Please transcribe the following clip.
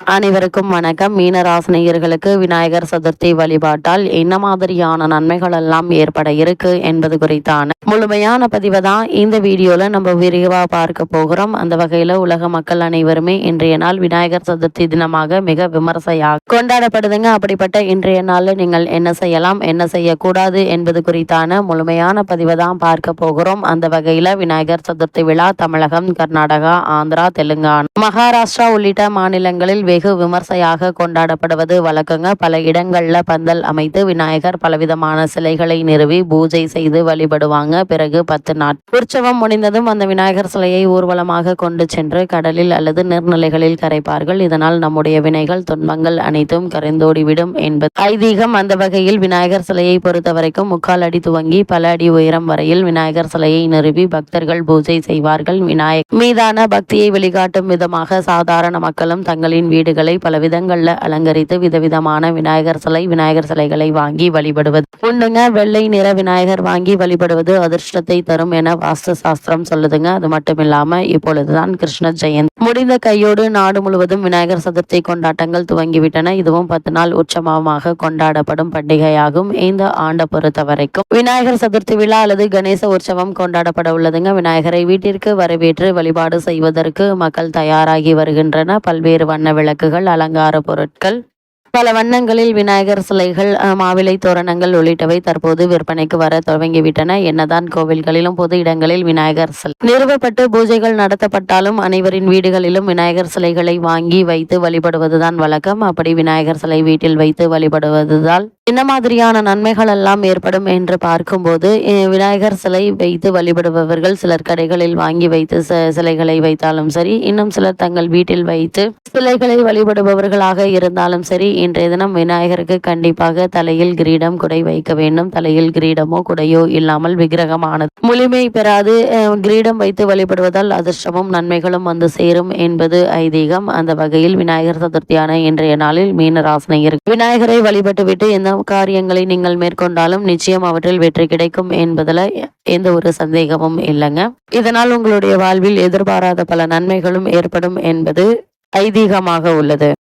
அனைவருக்கும் வணக்கம். மீனராசினியர்களுக்கு விநாயகர் சதுர்த்தி வழிபாட்டால் என்ன மாதிரியான நன்மைகள் எல்லாம் ஏற்பட இருக்கு என்பது குறித்தான முழுமையான பதிவை தான் இந்த வீடியோல நம்ம விரிவா பார்க்க போகிறோம். அந்த வகையில உலக மக்கள் அனைவருமே இன்றைய நாள் விநாயகர் சதுர்த்தி தினமாக மிக விமர்சையாக கொண்டாடப்படுதுங்க. அப்படிப்பட்ட இன்றைய நாள்ல நீங்கள் என்ன செய்யலாம் என்ன செய்யக்கூடாது என்பது குறித்தான முழுமையான பதிவை தான் பார்க்க போகிறோம். அந்த வகையில விநாயகர் சதுர்த்தி விழா தமிழகம் கர்நாடகா ஆந்திரா தெலுங்கானா மகாராஷ்டிரா உள்ளிட்ட மாநிலங்களில் வெகு விமர்சையாக கொண்டாடப்படுவது வழக்கங்க. பல இடங்களில் பந்தல் அமைத்து விநாயகர் பலவிதமான சிலைகளை நிறுவி பூஜை செய்து வழிபடுவாங்க. பிறகு பத்து நாள் உற்சவம் முடிந்ததும் அந்த விநாயகர் சிலையை ஊர்வலமாக கொண்டு சென்று கடலில் அல்லது நீர்நிலைகளில் கரைப்பார்கள். இதனால் நம்முடைய வினைகள் துன்பங்கள் அனைத்தும் கரைந்தோடிவிடும் என்பது ஐதீகம். அந்த வகையில் விநாயகர் சிலையை பொறுத்தவரைக்கும் முக்கால் அடி துவங்கி பல அடி உயரம் வரையில் விநாயகர் சிலையை நிறுவி பக்தர்கள் பூஜை செய்வார்கள். விநாயகர் மீதான பக்தியை வெளிக்காட்டும் விதமாக சாதாரண மக்களும் தங்களின் வீடுகளை பல விதங்களில் அலங்கரித்து விதவிதமான விநாயகர் சிலை விநாயகர் சிலைகளை வாங்கி வழிபடுவது. உண்டுங்க வெள்ளை நிற விநாயகர் வாங்கி வழிபடுவது அதிர்ஷ்டத்தை தரும் என வாஸ்து சாஸ்திரம் சொல்லுதுங்க. அது மட்டும் இல்லாம இப்பொழுதுதான் கிருஷ்ண ஜெயந்தி. முடிந்த கையோடு நாடு முழுவதும் விநாயகர் சதுர்த்தி கொண்டாட்டங்கள் துவங்கிவிட்டன. இதுவும் பத்து நாள் உற்சவமாக கொண்டாடப்படும் பண்டிகையாகும். இந்த ஆண்டை பொறுத்த வரைக்கும் விநாயகர் சதுர்த்தி விழா அல்லது கணேச உற்சவம் கொண்டாடப்பட உள்ளதுங்க. விநாயகரை வீட்டிற்கு வரவேற்று வழிபாடு செய்வதற்கு மக்கள் தயாராகி வருகின்றன. பல்வேறு வண்ண விளக்குகள் அலங்கார பொருட்கள் பல வண்ணங்களில் விநாயகர் சிலைகள் மாவிலை தோரணங்கள் உள்ளிட்டவை தற்போது விற்பனைக்கு வர துவங்கிவிட்டன. என்னதான் கோவில்களிலும் பொது இடங்களில் விநாயகர் சிலை நிறுவப்பட்டு பூஜைகள் நடத்தப்பட்டாலும் அனைவரின் வீடுகளிலும் விநாயகர் சிலைகளை வாங்கி வைத்து வழிபடுவதுதான் வழக்கம். அப்படி விநாயகர் சிலை வீட்டில் வைத்து வழிபடுவதால் என்ன மாதிரியான நன்மைகள் எல்லாம் ஏற்படும் என்று பார்க்கும்போது விநாயகர் சிலை வைத்து வழிபடுபவர்கள் சிலர் கடைகளில் வாங்கி வைத்து ச- சிலைகளை வைத்தாலும் சரி இன்னும் சிலர் தங்கள் வீட்டில் வைத்து சிலைகளை வழிபடுபவர்களாக இருந்தாலும் சரி இன்றைய தினம் விநாயகருக்கு கண்டிப்பாக தலையில் கிரீடம் குடை வைக்க வேண்டும். தலையில் கிரீடமோ குடையோ இல்லாமல் விக்கிரகமானது முழுமை பெறாது. கிரீடம் வைத்து வழிபடுவதால் அதிர்ஷ்டமும் நன்மைகளும் வந்து சேரும் என்பது ஐதீகம். அந்த வகையில் விநாயகர் சதுர்த்தியான இன்றைய நாளில் மீன இருக்கு விநாயகரை வழிபட்டுவிட்டு எந்த காரியங்களை நீங்கள் மேற்கொண்டாலும் நிச்சயம் அவற்றில் வெற்றி கிடைக்கும் என்பதில் எந்த ஒரு சந்தேகமும் இல்லைங்க. இதனால் உங்களுடைய வாழ்வில் எதிர்பாராத பல நன்மைகளும் ஏற்படும் என்பது ஐதீகமாக உள்ளது.